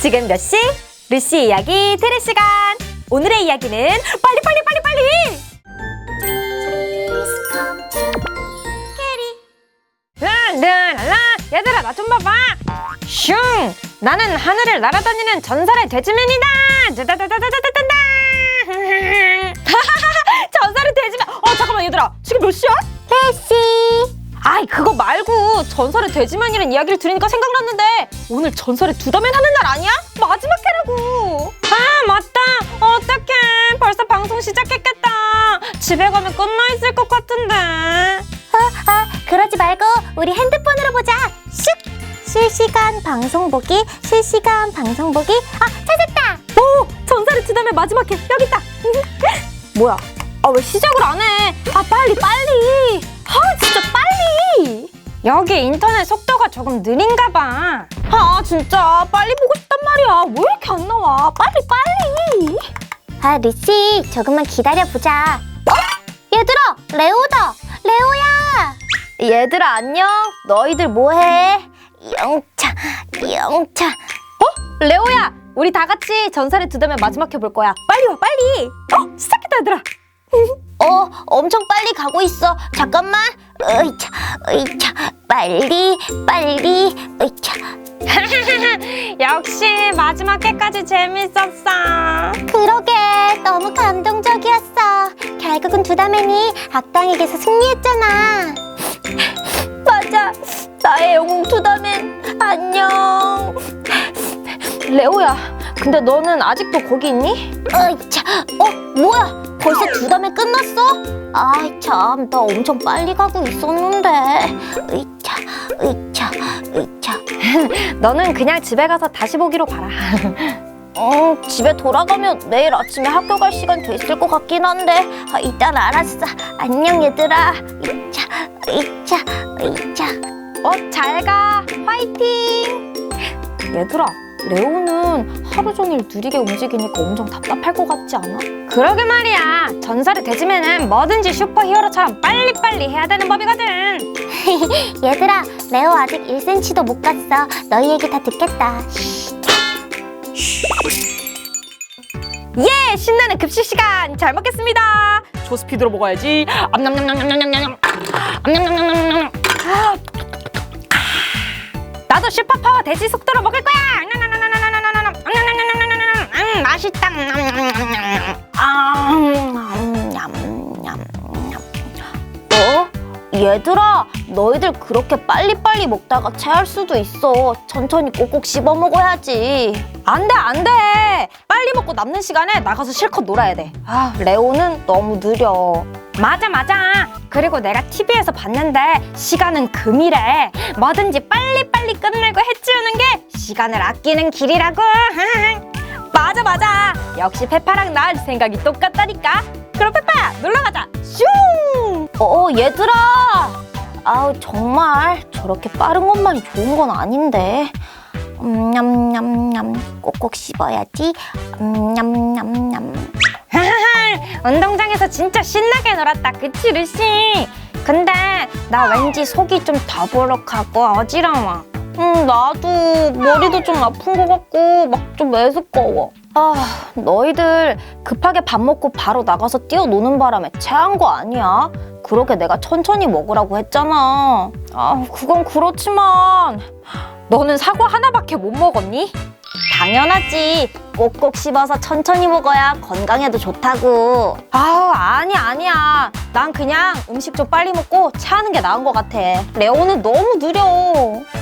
지금 몇 시? 루시 이야기 들을 시간. 오늘의 이야기는 빨리 빨리 빨리 빨리. 랄랄랄라 얘들아 나 좀 봐봐. 슝 나는 하늘을 날아다니는 전설의 돼지맨이다. 짜다다다다다다다. 전설의 돼지맨. 어 잠깐만 얘들아 지금 몇 시야? 3시. 아이 그거 말고 전설의 돼지맨이란 이야기를 들으니까 생각났는데 오늘 전설의 두더맨 하는 날 아니야? 마지막 회라고 아 맞다 어떡해 벌써 방송 시작했겠다 집에 가면 끝나 있을 것 같은데 아, 그러지 말고 우리 핸드폰으로 보자. 슉! 실시간 방송 보기, 실시간 방송 보기. 아, 찾았다. 오 전설의 두더맨 마지막 회 여기 있다 뭐야 아 왜 시작을 안 해? 아 빨리 빨리 아 진짜 빨리 여기 인터넷 속도가 조금 느린가 봐 아 진짜 빨리 보고 싶단 말이야 왜 이렇게 안 나와 빨리 빨리 아, 리씨, 조금만 기다려 보자. 어? 얘들아, 레오다. 레오야. 얘들아 안녕 너희들 뭐해? 영차, 영차. 어? 레오야 우리 다 같이 전설의 두더맨 마지막 회볼 거야 빨리 와 빨리 어 시작했다 얘들아 어, 엄청 빨리 가고 있어. 잠깐만. 으이차, 으이차. 빨리, 빨리. 으이차. 역시 마지막 회까지 재밌었어. 그러게 너무 감동적이었어. 결국은 두다맨이 악당에게서 승리했잖아. 맞아. 나의 영웅 두다맨 안녕. 레오야 근데 너는 아직도 거기 있니? 어이 차 어 뭐야? 벌써 두다맨 끝났어? 아이 참 나 엄청 빨리 가고 있었는데. 으이 차 으이차 으이차 너는 그냥 집에 가서 다시 보기로 봐라. 어, 집에 돌아가면 내일 아침에 학교 갈 시간 됐을 것 같긴 한데. 아, 일단 알았어 안녕 얘들아. 으이차 으이차 으이차. 어 잘 가. 화이팅! 얘들아 레오는 하루 종일 느리게 움직이니까 엄청 답답할 것 같지 않아? 그러게 말이야 전설의 돼지맨은 뭐든지 슈퍼히어로처럼 빨리빨리 해야 되는 법이거든 얘들아 레오 아직 1cm도 못 갔어 너희 얘기 다 듣겠다 예 신나는 급식 시간 잘 먹겠습니다 초스피드로 먹어야지 암냠냠냠냠냠냠 암냠냠냠냠냠 나도 슈퍼파워 돼지 속도로 먹을 거야 맛있다. 어? 얘들아 너희들 그렇게 빨리빨리 먹다가 체할 수도 있어. 천천히 꼭꼭 씹어 먹어야지. 안 돼 안 돼. 빨리 먹고 남는 시간에 나가서 실컷 놀아야 돼 아 레오는 너무 느려. 맞아 맞아. 그리고 내가 TV에서 봤는데 시간은 금이래. 뭐든지 빨리빨리 끝내고 해치우는 게 시간을 아끼는 길이라고 맞아 맞아 역시 페파랑 나 생각이 똑같다니까 그럼 페파야 놀러가자 슝 어, 얘들아! 아우, 정말 저렇게 빠른 것만이 좋은 건 아닌데. 음, 냠냠냠. 꼭꼭 씹어야지. 음, 냠냠냠. 운동장에서 진짜 신나게 놀았다 그치 루시 근데 나 왠지 속이 좀 더부룩하고 어지러워 음, 나도 머리도 좀 아픈 것 같고 막 좀 매스꺼워. 아 너희들 급하게 밥 먹고 바로 나가서 뛰어노는 바람에 체한 거 아니야? 그러게 내가 천천히 먹으라고 했잖아 아 그건 그렇지만 너는 사과 하나밖에 못 먹었니? 당연하지. 꼭꼭 씹어서 천천히 먹어야 건강에도 좋다고. 아우 아니야 아니야 난 그냥 음식 좀 빨리 먹고 체하는 게 나은 것 같아 레오는 너무 느려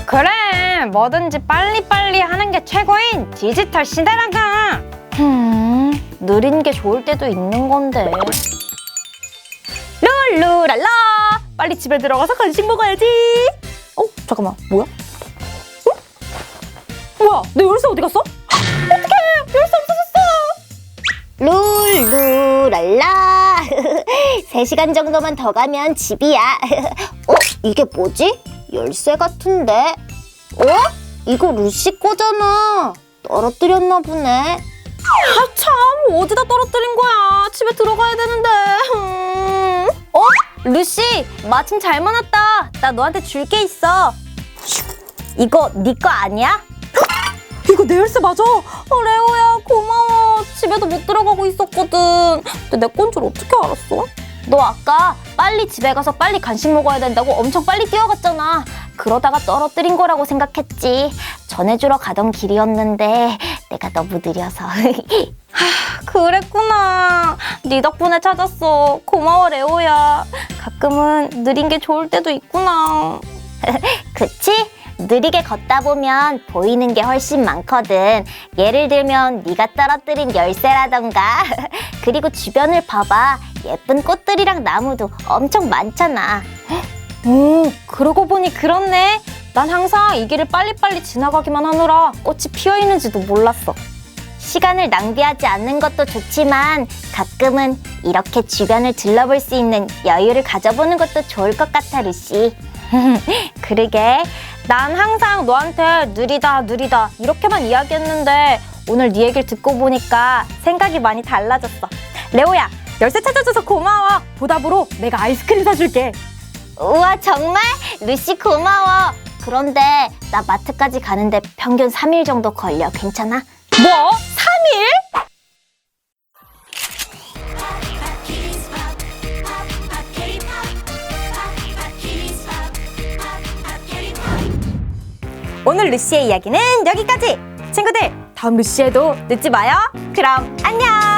그래 뭐든지 빨리빨리 하는 게 최고인 디지털 시대라가 음, 느린 게 좋을 때도 있는 건데. 룰루랄라 빨리 집에 들어가서 간식 먹어야지 어 잠깐만 뭐야? 어? 뭐야 내 열쇠 어디 갔어? 어떡해 열쇠 없어졌어 룰루랄라. 3시간 정도만 더 가면 집이야. 어? 이게 뭐지? 열쇠 같은데? 어? 이거 루시 거잖아. 떨어뜨렸나 보네. 아 참 어디다 떨어뜨린 거야 집에 들어가야 되는데 음. 어? 루시, 마침 잘못 왔다. 나 너한테 줄 게 있어. 이거 네 거 아니야? 이거 내 열쇠 맞아? 어, 레오야 고마워. 집에도 못 들어가고 있었거든. 근데 내 건 줄 어떻게 알았어? 너 아까 빨리 집에 가서 빨리 간식 먹어야 된다고 엄청 빨리 뛰어갔잖아. 그러다가 떨어뜨린 거라고 생각했지. 전해주러 가던 길이었는데 내가 너무 느려서. 그랬구나. 네 덕분에 찾았어. 고마워 레오야. 가끔은 느린 게 좋을 때도 있구나. 그치? 느리게 걷다 보면 보이는 게 훨씬 많거든. 예를 들면 네가 떨어뜨린 열쇠라던가. 그리고 주변을 봐봐. 예쁜 꽃들이랑 나무도 엄청 많잖아. 오, 그러고 보니 그렇네. 난 항상 이 길을 빨리빨리 지나가기만 하느라 꽃이 피어 있는지도 몰랐어. 시간을 낭비하지 않는 것도 좋지만 가끔은 이렇게 주변을 둘러볼 수 있는 여유를 가져보는 것도 좋을 것 같아, 루시. 그러게. 난 항상 너한테 느리다, 느리다 이렇게만 이야기했는데 오늘 네 얘기를 듣고 보니까 생각이 많이 달라졌어. 레오야, 열쇠 찾아줘서 고마워. 보답으로 내가 아이스크림 사줄게. 우와, 정말? 루시 고마워. 그런데 나 마트까지 가는데 평균 3일 정도 걸려. 괜찮아? 뭐? 3일? 오늘 루시의 이야기는 여기까지. 친구들, 다음 루시에도 늦지 마요. 그럼 안녕.